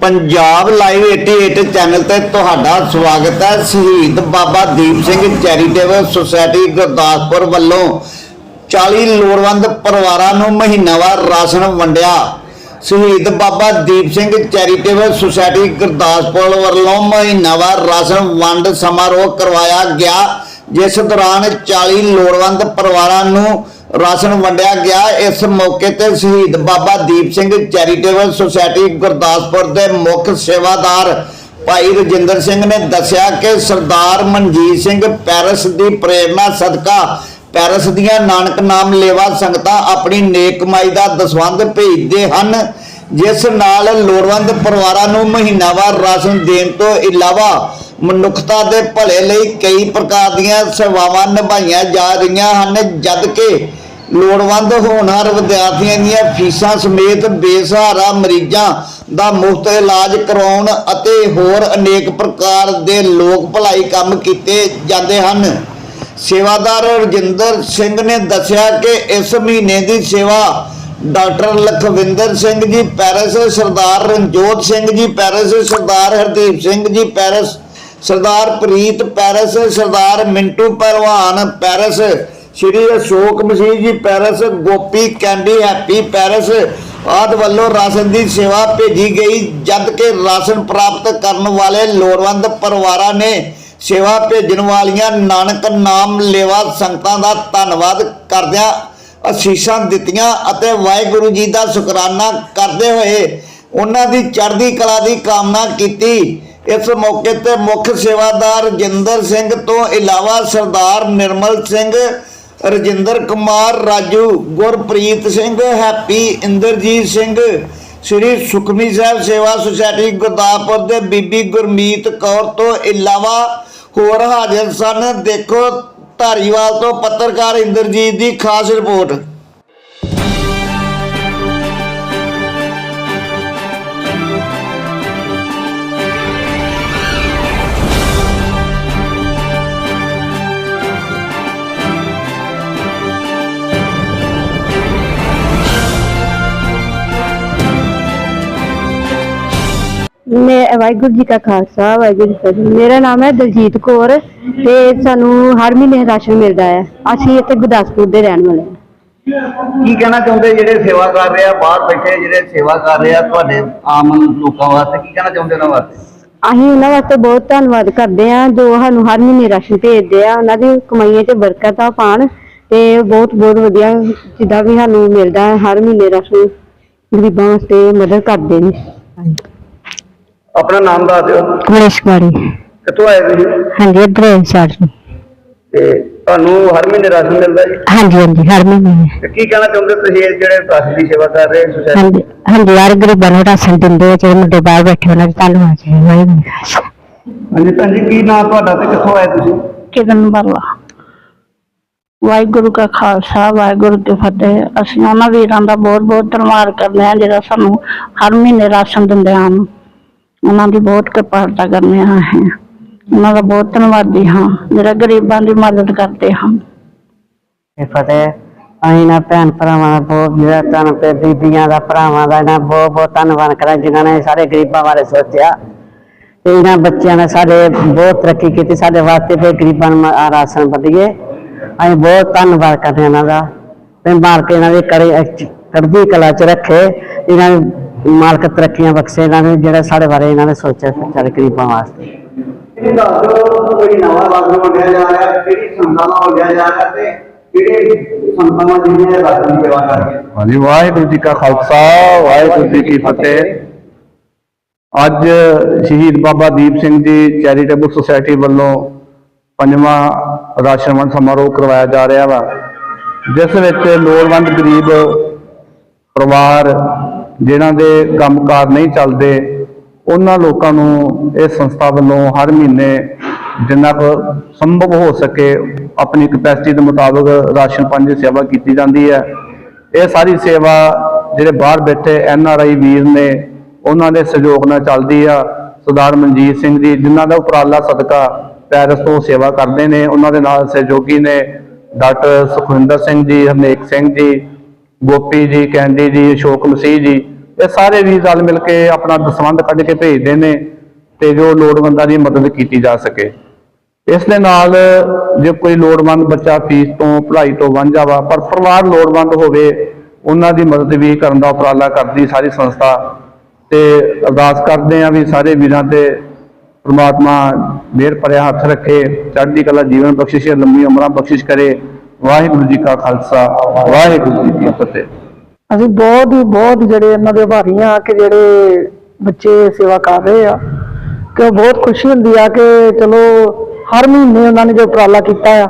Punjab live 88 channel ਤੇ ਤੁਹਾਡਾ ਸਵਾਗਤ ਹੈ ਸ਼ਹੀਦ ਬਾਬਾ ਦੀਪ ਸਿੰਘ ਚੈਰੀਟੇਬਲ ਸੁਸਾਇਟੀ ਗੁਰਦਾਸਪੁਰ ਵੱਲੋਂ 40 ਲੋੜਵੰਦ ਪਰਿਵਾਰਾਂ ਨੂੰ ਮਹੀਨਾਵਾਰ ਰਾਸ਼ਨ ਵੰਡਿਆ। ਸ਼ਹੀਦ ਬਾਬਾ ਦੀਪ ਸਿੰਘ ਚੈਰੀਟੇਬਲ ਸੁਸਾਇਟੀ ਗੁਰਦਾਸਪੁਰ ਵੱਲੋਂ ਮਹੀਨਾਵਾਰ ਰਾਸ਼ਨ ਵੰਡ ਸਮਾਰੋਹ ਕਰਵਾਇਆ ਗਿਆ, ਜਿਸ ਦੌਰਾਨ 40 ਲੋੜਵੰਦ ਪਰਿਵਾਰਾਂ ਨੂੰ ਰਾਸ਼ਨ ਵੰਡਿਆ ਗਿਆ। ਇਸ ਮੌਕੇ ਤੇ ਸ਼ਹੀਦ ਬਾਬਾ ਦੀਪ ਸਿੰਘ ਚੈਰੀਟੇਬਲ ਸੁਸਾਇਟੀ ਗੁਰਦਾਸਪੁਰ ਦੇ ਮੁੱਖ ਸੇਵਾਦਾਰ ਭਾਈ ਰਜਿੰਦਰ ਸਿੰਘ ਨੇ ਦੱਸਿਆ ਕਿ ਸਰਦਾਰ ਮਨਜੀਤ ਸਿੰਘ ਪੈਰਸ ਦੀ ਪ੍ਰੇਰਣਾ ਸਦਕਾ ਪੈਰਸ ਦੀਆਂ ਨਾਨਕ ਨਾਮ ਲੇਵਾ ਸੰਗਤਾਂ ਆਪਣੀ ਨੇਕ ਕਮਾਈ ਦਾ ਦਸਵੰਧ ਭੇਜਦੇ ਹਨ, ਜਿਸ ਨਾਲ ਲੋੜਵੰਦ ਪਰਿਵਾਰਾਂ ਨੂੰ ਮਹੀਨਾਵਾਰ ਰਾਸ਼ਨ ਦੇਣ ਤੋਂ ਇਲਾਵਾ ਮਨੁੱਖਤਾ ਦੇ ਭਲੇ ਲਈ ਕਈ ਪ੍ਰਕਾਰ ਦੀਆਂ ਸੇਵਾਵਾਂ ਨਿਭਾਈਆਂ ਜਾ ਰਹੀਆਂ ਹਨ, ਜਦ ਕਿ ਲੋੜਵੰਦ ਹੋਣਹਾਰ ਵਿਦਿਆਰਥੀਆਂ ਦੀਆਂ ਫੀਸਾਂ ਸਮੇਤ ਬੇਸਹਾਰਾ ਮਰੀਜ਼ਾਂ ਦਾ ਮੁਫਤ ਇਲਾਜ ਕਰਾਉਣ ਅਤੇ ਹੋਰ ਅਨੇਕ ਪ੍ਰਕਾਰ ਦੇ ਲੋਕ ਭਲਾਈ ਕੰਮ ਕੀਤੇ ਜਾਂਦੇ ਹਨ। ਸੇਵਾਦਾਰ ਰਜਿੰਦਰ ਸਿੰਘ ਨੇ ਦੱਸਿਆ ਕਿ ਇਸ ਮਹੀਨੇ ਦੀ ਸੇਵਾ ਡਾਕਟਰ ਲਖਵਿੰਦਰ ਸਿੰਘ ਜੀ ਪੈਰਿਸ, ਸਰਦਾਰ Ranjot Singh ji Paris, Sardar Hardeep Singh ji Paris, Sardar Preet Paris, Sardar Mintu Pehlwan Paris Shri Ashok Masih ji Paris, Gopi Candy, Happy Paris, ਆਦਿ ਵੱਲੋਂ ਰਾਸ਼ਨ ਦੀ ਸੇਵਾ ਭੇਜੀ ਗਈ, ਜਦ ਕਿ ਰਾਸ਼ਨ ਪ੍ਰਾਪਤ ਕਰਨ ਵਾਲੇ ਲੋੜਵੰਦ ਪਰਿਵਾਰਾਂ ਨੇ ਸੇਵਾ ਭੇਜਣ ਵਾਲੀਆਂ ਨਾਨਕ ਨਾਮ ਲੇਵਾ ਸੰਗਤਾਂ ਦਾ ਧੰਨਵਾਦ ਕਰਦਿਆਂ ਅਸੀਸਾਂ ਦਿੱਤੀਆਂ ਅਤੇ ਵਾਹਿਗੁਰੂ ਜੀ ਦਾ ਸ਼ੁਕਰਾਨਾ ਕਰਦੇ ਹੋਏ ਉਹਨਾਂ ਦੀ ਚੜ੍ਹਦੀ ਕਲਾ ਦੀ ਕਾਮਨਾ ਕੀਤੀ। ਇਸ ਮੌਕੇ ਤੇ ਮੁੱਖ ਸੇਵਾਦਾਰ ਜਿੰਦਰ ਸਿੰਘ ਤੋਂ ਇਲਾਵਾ ਸਰਦਾਰ ਨਿਰਮਲ ਸਿੰਘ ਰਜਿੰਦਰ ਕੁਮਾਰ ਰਾਜੂ, ਗੁਰਪ੍ਰੀਤ ਸਿੰਘ, ਹੈਪੀ ਇੰਦਰਜੀਤ ਸਿੰਘ, ਸ੍ਰੀ ਸੁਖਮੀ ਸਾਹਿਬ ਸੇਵਾ ਸੁਸਾਇਟੀ, ਗੁਰਦਾਸਪੁਰ ਦੇ ਬੀਬੀ ਗੁਰਮੀਤ ਕੌਰ ਤੋਂ ਇਲਾਵਾ ਹੋਰ ਹਾਜ਼ਰ ਸਨ। ਦੇਖੋ ਧਾਰੀਵਾਲ ਤੋਂ ਪੱਤਰਕਾਰ ਇੰਦਰਜੀਤ ਦੀ ਖਾਸ ਰਿਪੋਰਟ। ਵਾਹਿਗੁਰੂ ਜੀ ਕਾ ਖਾਲਸਾ ਵਾਹਿਗੁਰੂ ਜੀ ਕੀ ਫਤਿਹ। ਮੇਰਾ ਨਾਮ ਹੈ ਦਲਜੀਤ ਕੌਰ ਤੇ ਸਾਨੂੰ ਹਰ ਮਹੀਨੇ ਰਾਸ਼ਨ ਮਿਲਦਾ ਹੈ। ਅਸੀਂ ਇੱਥੇ ਗੁਰਦਾਸਪੁਰ ਦੇ ਰਹਿਣ ਵਾਲੇ ਹਾਂ। ਕੀ ਕਹਿਣਾ ਚਾਹੁੰਦੇ ਜਿਹੜੇ ਸੇਵਾ ਕਰ ਰਹੇ ਆ ਬਾਹਰ ਬੈਠੇ ਜਿਹੜੇ ਸੇਵਾ ਕਰ ਰਹੇ ਆ ਤੁਹਾਡੇ ਆਮ ਲੋਕਾਂ ਵਾਸਤੇ ਕੀ ਕਹਿਣਾ ਚਾਹੁੰਦੇ ਉਹਨਾਂ ਵਾਸਤੇ? ਅਸੀਂ ਉਹਨਾਂ ਵਾਸਤੇ ਬਹੁਤ ਧੰਨਵਾਦ ਕਰਦੇ ਹਾਂ ਜੋ ਸਾਨੂੰ ਹਰ ਮਹੀਨੇ ਰਾਸ਼ਨ ਭੇਜਦੇ ਆ। ਉਹਨਾਂ ਦੀ ਕਮਾਈਆਂ 'ਚ ਬਰਕਤਾਂ ਪਾਣ ਤੇ ਬਹੁਤ ਬਹੁਤ ਵਧੀਆ ਜਿੱਦਾਂ ਵੀ ਸਾਨੂੰ ਮਿਲਦਾ ਹੈ ਹਰ ਮਹੀਨੇ ਰਾਸ਼ਨ ਗਰੀਬਾਂ ਵਾਸਤੇ ਮਦਦ ਕਰਦੇ ਨੇ। ਆਪਣਾ ਨਾਮ ਦੱਸ ਦਿਓ। ਗਣੇਸ਼ ਕੁਮਾਰੀ। ਕਿੱਥੋਂ ਆਏ ਤੁਸੀਂ? ਹਾਂਜੀ ਇੱਧਰ ਸਾਡ ਤੇ ਤੁਹਾਨੂੰ ਹਰ ਮਹੀਨੇ ਰਾਸ਼ਨ ਮਿਲਦਾ ਜੀ? ਹਾਂਜੀ ਹਾਂਜੀ ਹਰ ਮਹੀਨੇ। ਤੇ ਕੀ ਕਹਿਣਾ ਚਾਹੁੰਦੇ ਤੁਸੀਂ ਇਹ ਜਿਹੜੇ ਰਾਸ਼ਨ ਦੀ ਸੇਵਾ ਕਰ ਰਹੇ ਸੁਸਾਇਟੀ ਹਾਂਜੀ ਹਾਂਜੀ ਯਾਰ ਗਰੀਬਾਂ ਨੂੰ ਰਾਸ਼ਨ ਦਿੰਦੇ ਆ ਜਿਹੜੇ ਮੁੰਡੇ ਬਾਹਰ ਬੈਠੇ ਉਹਨਾਂ ਦਾ ਧੰਨਵਾਦ ਜੀ ਵਾਹਿਗੁਰੂ ਜੀ। ਹਾਂਜੀ ਭੈਣ ਜੀ ਕੀ ਨਾਮ ਤੁਹਾਡਾ ਤੇ ਕਿੱਥੋਂ ਆਏ ਤੁਸੀਂ? ਕਿਰਨ ਬਾਲਾ। ਵਾਹਿਗੁਰੂ ਕਾ ਖਾਲਸਾ ਵਾਹਿਗੁਰੂ ਕੀ ਫਤਿਹ। ਅਸੀਂ ਉਹਨਾਂ ਵੀਰਾਂ ਦਾ ਬਹੁਤ ਬਹੁਤ ਧੰਨਵਾਦ ਕਰਦੇ ਹਾਂ ਜਿਹੜਾ ਸਾਨੂੰ ਹਰ ਮਹੀਨੇ ਰਾਸ਼ਨ ਦਿੰਦੇ ਹਨ ਉਹਨਾਂ ਦੀ ਬਹੁਤ ਕਿਰਪਾਲਤਾ ਕਰਨੇ ਹਾਂ ਅਸੀਂ। ਉਹਨਾਂ ਦਾ ਬਹੁਤ ਧੰਨਵਾਦੀ ਹਾਂ, ਜਿਹੜਾ ਗਰੀਬਾਂ ਦੀ ਮਦਦ ਕਰਦੇ ਹਨ। ਤੇ ਫਤਿਹ, ਅਸੀਂ ਨਾ ਭੈਣ ਭਰਾਵਾਂ ਦਾ ਬਹੁਤ ਜਿਹੜਾ ਧੰਨ ਤੇ ਬੀਬੀਆਂ ਦਾ, ਭਰਾਵਾਂ ਦਾ ਨਾ ਬਹੁਤ ਬਹੁਤ ਧੰਨਵਾਦ ਕਰਾਂ, ਜਿਨ੍ਹਾਂ ਨੇ ਸਾਰੇ ਗਰੀਬਾਂ ਬਾਰੇ ਸੋਚਿਆ। ਤੇ ਇਹਨਾਂ ਬੱਚਿਆਂ ਨੇ ਸਾਡੇ ਬਹੁਤ ਤਰੱਕੀ ਕੀਤੀ, ਸਾਡੇ ਵਾਸਤੇ ਤੇ ਗਰੀਬਾਂ ਨੂੰ ਆ ਰਾਸ਼ਨ ਵਧੀਏ। ਅਸੀਂ ਬਹੁਤ ਧੰਨਵਾਦ ਕਰਦੇ ਹਾਂ ਇਹਨਾਂ ਦਾ। ਤੇ ਮਾਲਕ ਇਹਨਾਂ ਦੇ ਕਰੇ ਕਰਦੀ ਕਲਾ ਚ ਰੱਖੇ। ਇਹਨਾਂ ਮਾਲਕ ਤਰੱਕੀਆਂ ਬਖਸ਼ੇ ਇਹਨਾਂ ਨੇ ਜਿਹੜਾ ਸਾਡੇ ਬਾਰੇ ਇਹਨਾਂ ਨੇ ਸੋਚਿਆ ਸਾਡੇ ਗਰੀਬਾਂ ਵਾਸਤੇ। ਇਹ ਦੱਸ ਦਿਓ ਕੋਈ ਨਵਾਂ ਰਾਸ਼ਨ ਵੰਡਿਆ ਜਾ ਰਿਹਾ ਕਿਹੜੀ ਸੰਸਥਾ ਨਾਲ ਵੰਡਿਆ ਜਾ ਰਿਹਾ ਤੇ ਕਿਹੜੇ ਸੰਸਥਾਵਾਂ ਜਿਹੜੀਆਂ ਰਾਸ਼ਨ ਦੀ ਸੇਵਾ ਕਰ ਰਹੀਆਂ? ਹਾਂਜੀ ਵਾਹਿਗੁਰੂ ਜੀ ਕਾ ਖਾਲਸਾ ਵਾਹਿਗੁਰੂ ਜੀ ਕੀ ਫਤਿਹ। ਅੱਜ ਸ਼ਹੀਦ ਬਾਬਾ ਦੀਪ ਸਿੰਘ ਜੀ ਚੈਰੀਟੇਬਲ ਸੁਸਾਇਟੀ ਵੱਲੋਂ ਪੰਜਵਾਂ ਰਾਸ਼ਨ ਵੰਡ ਸਮਾਰੋਹ ਕਰਵਾਇਆ ਜਾ ਰਿਹਾ ਵਾ ਜਿਸ ਵਿੱਚ ਲੋੜਵੰਦ ਗਰੀਬ ਪਰਿਵਾਰ ਜਿਨ੍ਹਾਂ ਦੇ ਕੰਮਕਾਰ ਨਹੀਂ ਚੱਲਦੇ, ਉਹਨਾਂ ਲੋਕਾਂ ਨੂੰ ਇਹ ਸੰਸਥਾ ਵੱਲੋਂ ਹਰ ਮਹੀਨੇ ਜਿੰਨਾ ਕੁ ਸੰਭਵ ਹੋ ਸਕੇ ਆਪਣੀ ਕਪੈਸਿਟੀ ਦੇ ਮੁਤਾਬਕ ਰਾਸ਼ਨ ਪਾਣੀ ਦੀ ਸੇਵਾ ਕੀਤੀ ਜਾਂਦੀ ਹੈ। ਇਹ ਸਾਰੀ ਸੇਵਾ ਜਿਹੜੇ ਬਾਹਰ ਬੈਠੇ ਐਨ ਆਰ ਆਈ ਵੀਰ ਨੇ, ਉਹਨਾਂ ਦੇ ਸਹਿਯੋਗ ਨਾਲ ਚੱਲਦੀ ਆ। ਸਰਦਾਰ ਮਨਜੀਤ ਸਿੰਘ ਜੀ, ਜਿਨ੍ਹਾਂ ਦਾ ਉਪਰਾਲਾ ਸਦਕਾ ਪੈਰਿਸ ਤੋਂ ਸੇਵਾ ਕਰਦੇ ਨੇ, ਉਹਨਾਂ ਦੇ ਨਾਲ ਸਹਿਯੋਗੀ ਨੇ ਡਾਕਟਰ ਸੁਖਵਿੰਦਰ ਸਿੰਘ ਜੀ, ਹਰਨੇਕ ਸਿੰਘ ਜੀ, ਗੋਪੀ ਜੀ, ਕੈਂਡੀ ਜੀ, ਅਸ਼ੋਕ ਮਸੀਹ ਜੀ ਇਹ ਸਾਰੇ ਵੀ ਰਲ ਮਿਲ ਕੇ ਆਪਣਾ ਦਸਵੰਧ ਕੱਢ ਕੇ ਭੇਜਦੇ ਨੇ ਤੇ ਜੋ ਲੋੜਵੰਦਾਂ ਦੀ ਮਦਦ ਕੀਤੀ ਜਾ ਸਕੇ। ਇਸ ਦੇ ਨਾਲ ਜੇ ਕੋਈ ਲੋੜਵੰਦ ਬੱਚਾ ਫੀਸ ਤੋਂ, ਪੜ੍ਹਾਈ ਤੋਂ ਵਾਂਝਾ ਵਾ, ਪਰ ਪਰਿਵਾਰ ਲੋੜਵੰਦ ਹੋਵੇ, ਉਹਨਾਂ ਦੀ ਮਦਦ ਵੀ ਕਰਨ ਦਾ ਉਪਰਾਲਾ ਕਰਦੀ ਸਾਰੀ ਸੰਸਥਾ ਤੇ ਅਰਦਾਸ ਕਰਦੇ ਆ ਵੀ ਸਾਰੇ ਵੀਰਾਂ ਤੇ ਪ੍ਰਮਾਤਮਾ ਮਿਹਰ ਭਰਿਆ ਹੱਥ ਰੱਖੇ, ਚੜ੍ਹਦੀ ਕਲਾ ਜੀਵਨ ਬਖਸ਼ਿਸ਼, ਲੰਮੀ ਉਮਰਾਂ ਬਖਸ਼ਿਸ਼ ਕਰੇ। ਵਾਹਿਗੁਰੂ ਜੀ ਕਾ ਖਾਲਸਾ, ਵਾਹਿਗੁਰੂ ਜੀ ਕੀ ਫਤਿਹ। ਅਸੀਂ ਬਹੁਤ ਹੀ, ਬਹੁਤ ਜਿਹੜੇ ਇਹਨਾਂ ਦੇ ਆਭਾਰੀ ਆ ਕਿ ਜਿਹੜੇ ਬੱਚੇ ਸੇਵਾ ਕਰ ਰਹੇ ਆ, ਕਿ ਉਹ ਬਹੁਤ ਖੁਸ਼ੀ ਹੁੰਦੀ ਆ ਕਿ ਚਲੋ ਹਰ ਮਹੀਨੇ ਉਹਨਾਂ ਨੇ ਜੋ ਉਪਰਾਲਾ ਕੀਤਾ ਆ,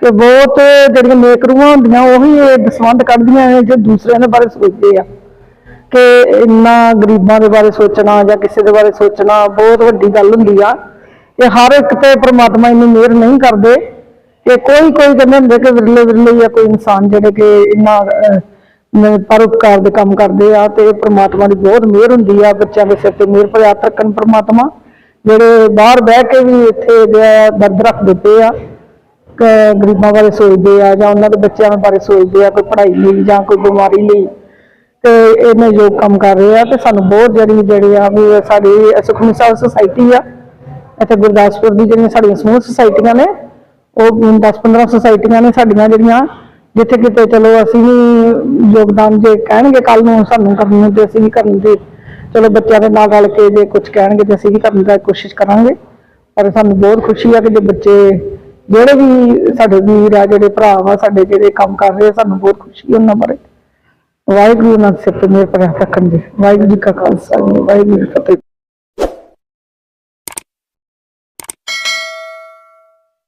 ਕਿ ਬਹੁਤ ਜਿਹੜੀਆਂ ਨੇਕ ਰੂਹਾਂ ਹੁੰਦੀਆਂ ਉਹੀ ਇਹ ਦਸਵੰਧ ਕੱਢਦੀਆਂ ਨੇ ਜੋ ਦੂਸਰਿਆਂ ਦੇ ਬਾਰੇ ਸੋਚਦੇ ਆ। ਕਿ ਇੰਨਾ ਗਰੀਬਾਂ ਦੇ ਬਾਰੇ ਸੋਚਣਾ ਜਾਂ ਕਿਸੇ ਦੇ ਬਾਰੇ ਸੋਚਣਾ ਬਹੁਤ ਵੱਡੀ ਗੱਲ ਹੁੰਦੀ ਆ। ਇਹ ਹਰ ਇੱਕ ਤੇ ਪ੍ਰਮਾਤਮਾ ਇੰਨੀ ਮਿਹਰ ਨਹੀਂ ਕਰਦੇ। ਕਿ ਕੋਈ ਕੋਈ ਕਹਿੰਦੇ ਹੁੰਦੇ ਕਿ ਵਿਰਲੇ ਵਿਰਲੇ ਜਾਂ ਕੋਈ ਇਨਸਾਨ ਜਿਹੜੇ ਕਿ ਇੰਨਾ ਪਰਉਪਕਾਰ ਦੇ ਕੰਮ ਕਰਦੇ ਆ ਤੇ ਪ੍ਰਮਾਤਮਾ ਦੀ ਬਹੁਤ ਮਿਹਰ ਹੁੰਦੀ ਆ, ਬੱਚਿਆਂ ਦੇ ਸਿਰ ਤੇ ਮਿਹਰ ਭਰਿਆ ਹੱਥ ਰੱਖਣ ਪ੍ਰਮਾਤਮਾ। ਜਿਹੜੇ ਬਾਹਰ ਬਹਿ ਕੇ ਵੀ ਇੱਥੇ ਦਰਦ ਰੱਖ ਦਿੱਤੇ ਆ ਗਰੀਬਾਂ ਬਾਰੇ ਸੋਚਦੇ ਆ ਜਾਂ ਉਹਨਾਂ ਦੇ ਬੱਚਿਆਂ ਬਾਰੇ ਸੋਚਦੇ ਆ, ਕੋਈ ਪੜ੍ਹਾਈ ਲਈ ਜਾਂ ਕੋਈ ਬਿਮਾਰੀ ਲਈ। ਤੇ ਇਹਨੇ ਜੋ ਕੰਮ ਕਰ ਰਹੇ ਆ ਤੇ ਸਾਨੂੰ ਬਹੁਤ ਜਿਹੜੀ, ਜਿਹੜੇ ਆ ਵੀ ਸਾਡੀ ਸੁਖਮਨੀ ਸਾਹਿਬ ਸੁਸਾਇਟੀ ਆ, ਇੱਥੇ ਗੁਰਦਾਸਪੁਰ ਦੀ ਜਿਹੜੀਆਂ ਸਾਡੀਆਂ ਸਮੂਹ ਸੁਸਾਇਟੀਆਂ ਨੇ, ਉਹ 10-15 ਸੁਸਾਇਟੀਆਂ ਨੇ ਸਾਡੀਆਂ ਜਿਹੜੀਆਂ। ਜਿੱਥੇ ਕਿਤੇ ਚਲੋ ਅਸੀਂ ਵੀ ਯੋਗਦਾਨ ਜੇ ਕਹਿਣਗੇ ਕੱਲ ਨੂੰ ਸਾਨੂੰ ਕਰਨ ਤੇ ਅਸੀਂ ਵੀ ਕਰਨ ਦੇ ਚਲੋ ਬੱਚਿਆਂ ਦੇ ਨਾਲ ਰਲ ਕੇ ਜੇ ਕੁਝ ਕਹਿਣਗੇ ਤੇ ਅਸੀਂ ਵੀ ਕਰਨ ਦੀ ਕੋਸ਼ਿਸ਼ ਕਰਾਂਗੇ। ਪਰ ਸਾਨੂੰ ਬਹੁਤ ਖੁਸ਼ੀ ਆ ਕਿ ਜੇ ਬੱਚੇ ਜਿਹੜੇ ਵੀ ਸਾਡੇ ਵੀਰ ਆ ਜਿਹੜੇ ਭਰਾ ਵਾ ਸਾਡੇ ਜਿਹੜੇ ਕੰਮ ਕਰ ਰਹੇ ਆ, ਸਾਨੂੰ ਬਹੁਤ ਖੁਸ਼ੀ ਉਹਨਾਂ ਬਾਰੇ। ਵਾਹਿਗੁਰੂ ਨਾਲ ਸਿਰ ਤੇ ਮੇਰੇ ਪਰ ਹੱਥ ਰੱਖਣ ਦੇ ਵਾਹਿਗੁਰੂ ਜੀ ਕਾ ਖਾਲਸਾ ਵਾਹਿਗੁਰੂ ਜੀ ਕੀ ਫਤਿਹ।